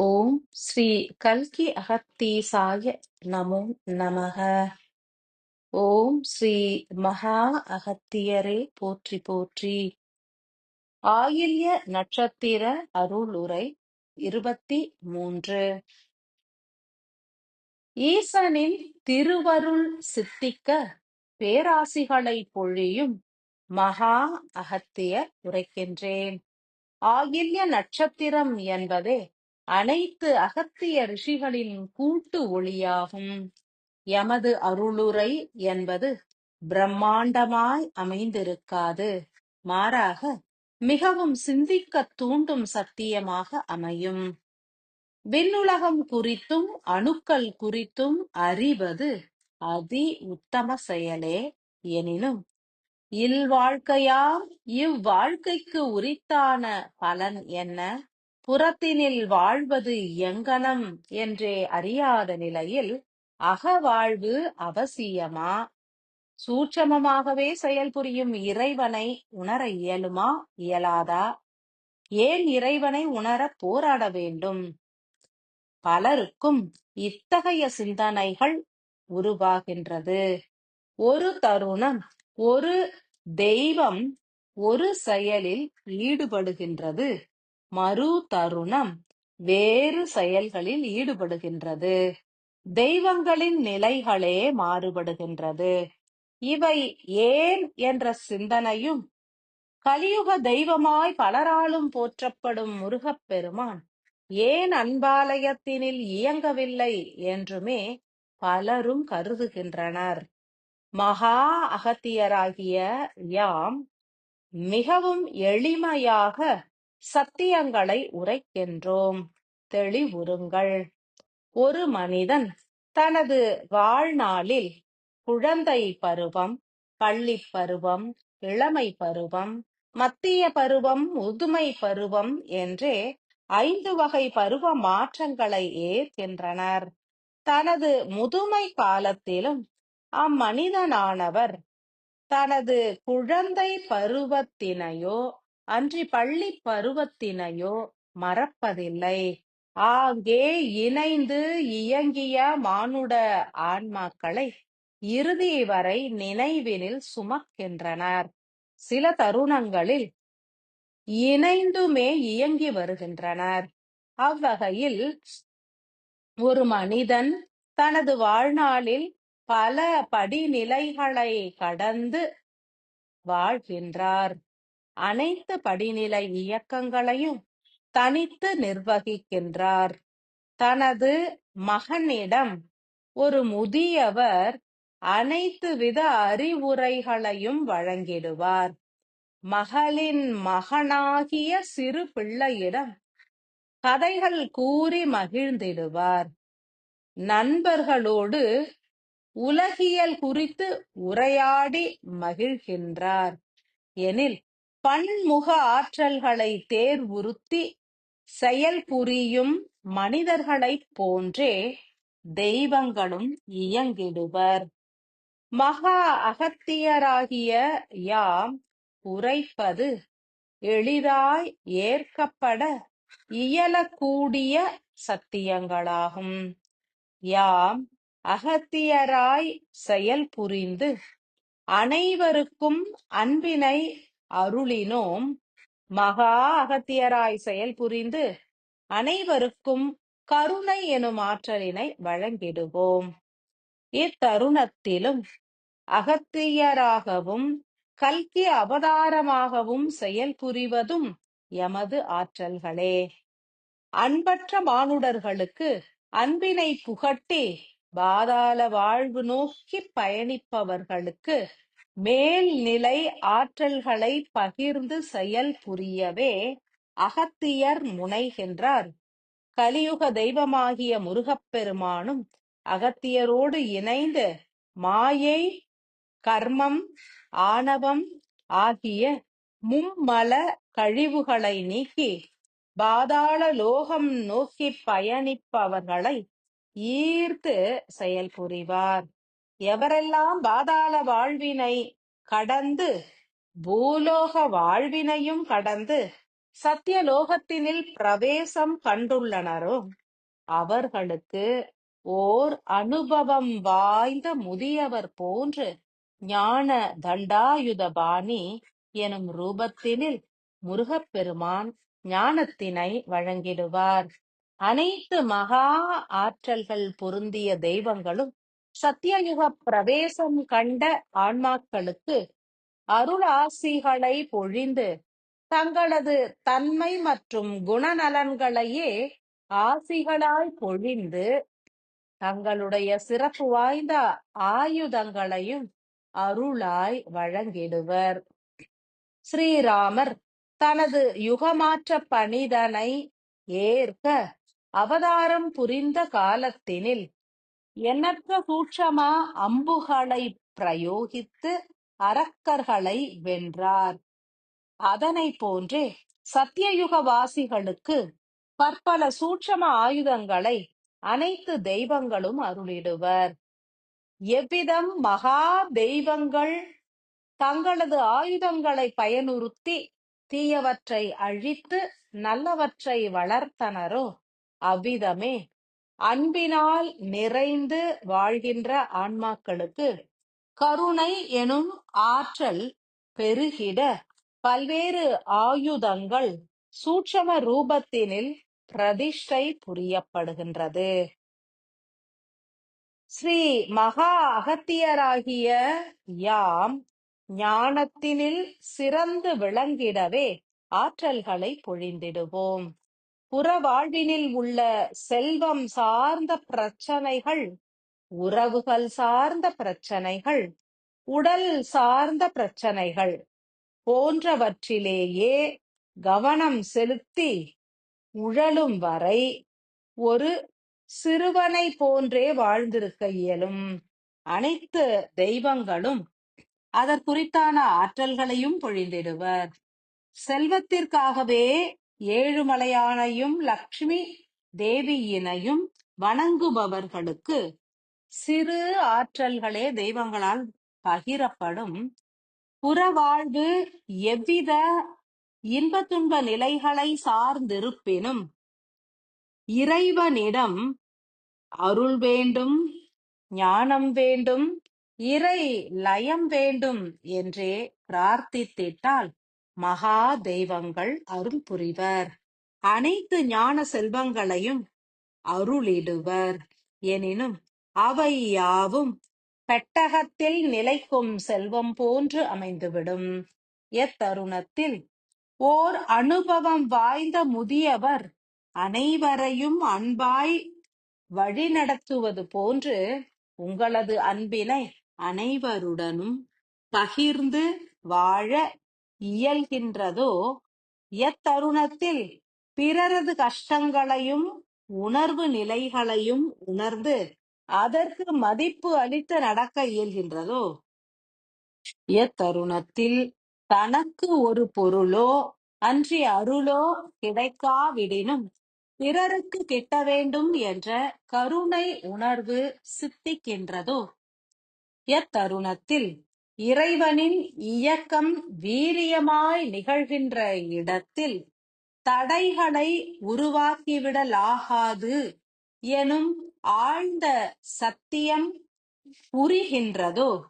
ஓம் ஸ்ரீ கல்கி அகத்தீசாய நமோ நமக. ஓம் ஸ்ரீ மகா அகத்தியரே போற்றி போற்றி. ஆயில்ய நட்சத்திர அருள் உரை இருபத்தி மூன்று. ஈசனின் திருவருள் சித்திக்க பேராசிகளை பொழியும் மகா அகத்தியர் உரைக்கின்றேன். ஆயில்ய நட்சத்திரம் என்பதே அனைத்து அகத்திய ரிஷிகளின் கூட்டு ஒளியாகும். எமது அருளுரை என்பது பிரம்மாண்டமாய் அமைந்திருக்காது. மாறாக மிகவும் சிந்திக்கத் தூண்டும் சத்தியமாக அமையும். விண்ணுலகம் குறித்தும் அணுக்கள் குறித்தும் அறிவது அதி உத்தம செயலே எனினும் இல்வாழ்க்கையாம் இவ்வாழ்க்கைக்கு உரித்தான பலன் என்ன? புறத்தினில் வாழ்வது எங்கனம் என்றே அறியாத நிலையில் அகவாழ்வு அவசியமா? சூட்சமமாகவே செயல்புரியும் இறைவனை உணர இயலுமா? இயலாதா? ஏன் இறைவனை உணர போராட வேண்டும்? பலருக்கும் இத்தகைய சிந்தனைகள் உருவாகின்றது. ஒரு தருணம் ஒரு தெய்வம் ஒரு செயலில் ஈடுபடுகின்றது. மறு தருணம் வேறு செயல்களில் ஈடுபடுகின்றது. தெய்வங்களின் நிலைகளே மாறுபடுகின்றது. இவை ஏன் என்ற சிந்தனையும் கலியுக தெய்வமாய் பலராலும் போற்றப்படும் முருகப்பெருமான் ஏன் அன்பாலயத்தினில் இயங்கவில்லை என்றுமே பலரும் கருதுகின்றனர். மகா அகத்தியராகிய யாம் மிகவும் எளிமையாக சத்தியங்களை உரைக்கின்றோம். தெளிவுறுங்கள். ஒரு மனிதன் தனது வாழ்நாளில் குழந்தை பருவம் பள்ளி பருவம் இளமை பருவம் மத்திய பருவம் முதுமை பருவம் என்றே ஐந்து வகை பருவ மாற்றங்களை ஏற்கின்றனர். தனது முதுமை காலத்திலும் அம்மனிதனானவர் தனது குழந்தை பருவத்தினையோ அன்றி பள்ளி பருவத்தினையோ மறப்பதில்லை. ஆங்கே இணைந்து இயங்கிய மானுட ஆன்மாக்களை இறுதி வரை நினைவினில் சுமக்கின்றனர். சில தருணங்களில் இணைந்துமே இயங்கி வருகின்றனர். அவ்வகையில் ஒரு மனிதன் தனது வாழ்நாளில் பல படிநிலைகளை கடந்து வாழ்கின்றார். அனைத்து படிநிலை இயக்கங்களையும் தனித்து நிர்வகிக்கின்றார். தனது மகனிடம் ஒரு முதியவர் அனைத்து வித அறிவுரைகளையும் வழங்கிடுவார். மகளின் மகனாகிய சிறு பிள்ளையிடம் கதைகள் கூறி மகிழ்ந்திடுவார். நண்பர்களோடு உலகியல் குறித்து உரையாடி மகிழ்கின்றார். எனில் பன்முக ஆற்றல்களை தேர்வுறுத்தி செயல் புரியும் மனிதர்களைப் போன்றே தெய்வங்களும் இயங்கிடுவர். மகா அகத்தியராகிய யாம் உரைப்பது எளிதாய் ஏற்கப்பட இயலக்கூடிய சத்தியங்களாகும். யாம் அகத்தியராய் செயல் புரிந்து அனைவருக்கும் அன்பினை அருளினோம் மகா அகத்தியராய் செயல் புரிந்து அனைவருக்கும் கருணை எனும் ஆற்றலினை வழங்கிடுவோம். இத்தருணத்திலும் அகத்தியராகவும் கல்கி அவதாரமாகவும் செயல் புரிவதும் எமது ஆற்றல்களே. அன்பற்ற மானுடர்களுக்கு அன்பினை புகட்டி பாதாள வாழ்வு நோக்கி பயணிப்பவர்களுக்கு மேல்நிலை ஆற்றல்களை பகிர்ந்து செயல் புரியவே அகத்தியர் முனைகின்றார். கலியுக தெய்வமாகிய முருகப்பெருமானும் அகத்தியரோடு இணைந்து மாயை கர்மம் ஆணவம் ஆகிய மும்மல கழிவுகளை நீக்கி பாதாள லோகம் நோக்கி பயணிப்பவர்களை ஈர்த்து செயல் புரிவார். எவரெல்லாம் பாதாள வாழ்வினை கடந்து பூலோக வாழ்வினையும் கடந்து சத்தியலோகத்தினில் பிரவேசம் கண்டுள்ளனரோ அவர்களுக்கு ஓர் அனுபவம் வாய்ந்த முதியவர் போன்று ஞான தண்டாயுதபாணி எனும் ரூபத்தினில் முருகப்பெருமான் ஞானத்தினை வழங்கிடுவார். அனைத்து மகா ஆற்றல்கள் பொருந்திய தெய்வங்களும் சத்தியயுக பிரவேசம் கண்ட ஆன்மாக்களுக்கு அருளாசிகளை பொழிந்து தங்களது தன்மை மற்றும் குணநலன்களையே ஆசிகளாய் பொழிந்து தங்களுடைய சிறப்பு வாய்ந்த ஆயுதங்களையும் அருளாய் வழங்கிடுவர். ஸ்ரீராமர் தனது யுகமாற்ற பணிதனை ஏற்க அவதாரம் புரிந்த காலத்தினில் எண்ணற்ற சூட்சமா அம்புகளை பிரயோகித்து அரக்கர்களை வென்றார். அதனை போன்றே சத்தியயுக வாசிகளுக்கு பற்பல சூட்சம ஆயுதங்களை அனைத்து தெய்வங்களும் அருளிடுவர். எவ்விதம் மகா தெய்வங்கள் தங்களது ஆயுதங்களை பயனுறுத்தி தீயவற்றை அழித்து நல்லவற்றை வளர்த்தனரோ அவ்விதமே அன்பினால் நிறைந்து வாழ்கின்ற ஆன்மாக்களுக்கு கருணை எனும் ஆற்றல் பெருகிட பல்வேறு ஆயுதங்கள் சூட்சம ரூபத்தினில் பிரதிஷ்டை புரியப்படுகின்றது. ஸ்ரீ மகா அகத்தியராகிய யாம் ஞானத்தினில் சிறந்து விளங்கிடவே ஆற்றல்களை பொழிந்திடுவோம். புற வாழ்வினில் உள்ள செல்வம் சார்ந்த பிரச்சனைகள் உறவுகள் சார்ந்த பிரச்சனைகள் உடல் சார்ந்த பிரச்சனைகள் போன்றவற்றிலேயே கவனம் செலுத்தி உழலும் வரை ஒரு சிறுவனை போன்றே வாழ்ந்திருக்க இயலும். அனைத்து தெய்வங்களும் அதற்குறித்தான ஆற்றல்களையும் பொழிந்திடுவர். செல்வத்திற்காகவே ஏழுமலையானையும் லக்ஷ்மி தேவியினையும் வணங்குபவர்களுக்கு சிறு ஆற்றல்களே தெய்வங்களால் பகிரப்படும். புறவாழ்வு எவ்வித இன்ப துன்ப நிலைகளை சார்ந்திருப்பினும் இறைவனிடம் அருள் வேண்டும் ஞானம் வேண்டும் இறை லயம் வேண்டும் என்றே பிரார்த்தித்திட்டால் மகா தெய்வங்கள் அருள் புரிவர் அனைத்து ஞான செல்வங்களையும் அருளிடுவர். எனினும் அவை யாவும் பெட்டகத்தில் நிலைக்கும் செல்வம் போன்று அமைந்துவிடும். எத்தருணத்தில் ஓர் அனுபவம் வாய்ந்த முதியவர் அனைவரையும் அன்பாய் வழிநடத்துவது போன்று உங்களது அன்பினை அனைவருடனும் பகிர்ந்து வாழ இயல்கின்றதோ எத்தருணத்தில் பிறரது கஷ்டங்களையும் உணர்வு நிலைகளையும் உணர்ந்து அதற்கு மதிப்பு அளித்து நடக்க இயல்கின்றதோ? எத்தருணத்தில் தனக்கு ஒரு பொருளோ அன்றி அருளோ கிடைக்காவிடினும் பிறருக்கு கிட்ட வேண்டும் என்ற கருணை உணர்வு சித்திக்கின்றதோ? எத்தருணத்தில் இறைவனின் இயக்கம் வீரியமாய் நிகழ்கின்ற இடத்தில் தடைகளை உருவாக்கிவிடலாகாது எனும் ஆழ்ந்த சத்தியம் புரிகின்றதோ?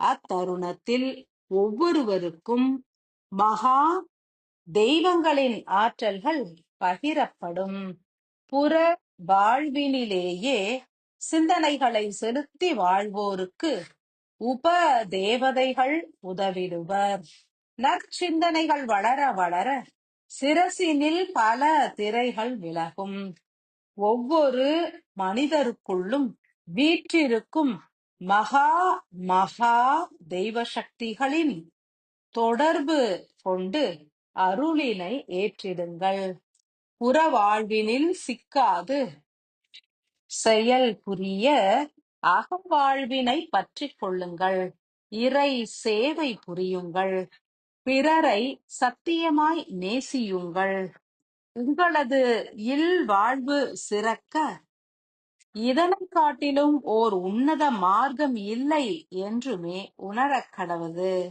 அத்தருணத்தில் ஒவ்வொருவருக்கும் மகா தெய்வங்களின் ஆற்றல்கள் பகிரப்படும். புற வாழ்வினிலேயே சிந்தனைகளை செலுத்தி வாழ்வோருக்கு உப தேவதைகள் உதவிடுவர். நற்சிந்தனைகள் வளர வளர சிரசினில் பல திரைகள் விலகும். ஒவ்வொரு மனிதருக்குள்ளும் வீற்றிருக்கும் மகா மகா தெய்வ சக்திகளின் தொடர்பு கொண்டு அருளினை ஏற்றிடுங்கள். புறவாழ்வினில் சிக்காது. செயல் புரிய அகவாழ்வினை பற்றிக் கொள்ளுங்கள். இறை சேவை புரியுங்கள். பிறரை சத்தியமாய் நேசியுங்கள். உங்களது இல்வாழ்வு சிறக்க. இதனைக் காட்டிலும் ஓர் உன்னத மார்க்கம் இல்லை என்றுமே உணரக் கடவது.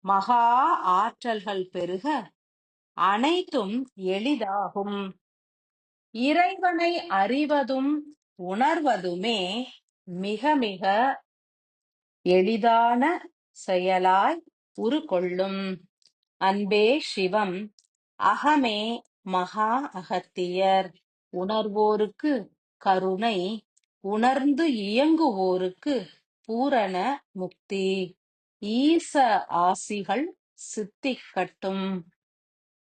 மகா ஆற்றல்கள் பெருக. அனைத்தும் எளிதாகும். இறைவனை அறிவதும் உணர்வதுமே மிக மிக எளிதான செயலாய் உருக்கொள்ளும். அன்பே சிவம் அகமே மகா அகத்தியர். உணர்வோருக்கு கருணை உணர்ந்து இயங்குவோருக்கு பூரண முக்தி. ஈச ஆசிகள் சித்திக்கட்டும்